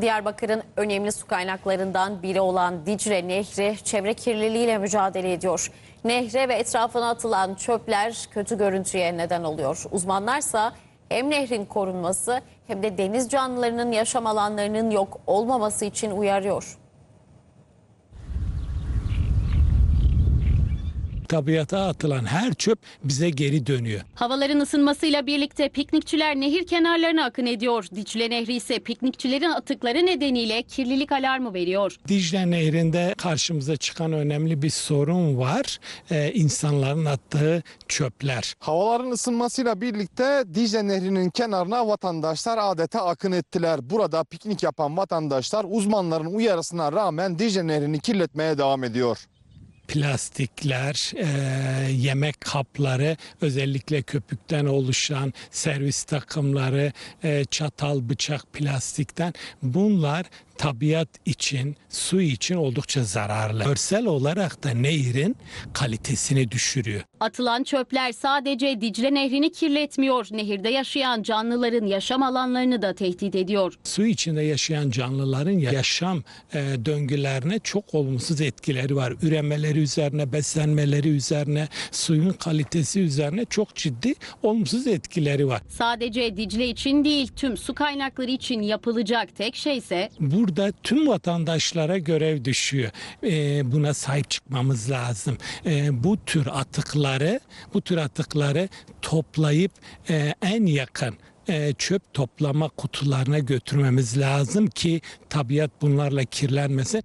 Diyarbakır'ın önemli su kaynaklarından biri olan Dicle Nehri çevre kirliliğiyle mücadele ediyor. Nehre ve etrafına atılan çöpler kötü görüntüye neden oluyor. Uzmanlarsa hem nehrin korunması hem de deniz canlılarının yaşam alanlarının yok olmaması için uyarıyor. Tabiata atılan her çöp bize geri dönüyor. Havaların ısınmasıyla birlikte piknikçiler nehir kenarlarına akın ediyor. Dicle Nehri ise piknikçilerin atıkları nedeniyle kirlilik alarmı veriyor. Dicle Nehri'nde karşımıza çıkan önemli bir sorun var. Ee, insanların attığı çöpler. Havaların ısınmasıyla birlikte Dicle Nehri'nin kenarına vatandaşlar adeta akın ettiler. Burada piknik yapan vatandaşlar uzmanların uyarısına rağmen Dicle Nehri'ni kirletmeye devam ediyor. Plastikler, e, yemek kapları, özellikle köpükten oluşan servis takımları, e, çatal, bıçak plastikten. Bunlar tabiat için, su için oldukça zararlı. Görsel olarak da nehrin kalitesini düşürüyor. Atılan çöpler sadece Dicle Nehri'ni kirletmiyor. Nehirde yaşayan canlıların yaşam alanlarını da tehdit ediyor. su içinde yaşayan canlıların yaşam e, döngülerine çok olumsuz etkileri var. Üremeleri üzerine, beslenmeleri üzerine, suyun kalitesi üzerine çok ciddi olumsuz etkileri var. Sadece Dicle için değil tüm su kaynakları için yapılacak tek şey ise Burada tüm vatandaşlara görev düşüyor. E, buna sahip çıkmamız lazım. E, bu tür atıkları, bu tür atıkları toplayıp e, en yakın e, çöp toplama kutularına götürmemiz lazım ki tabiat bunlarla kirlenmesin.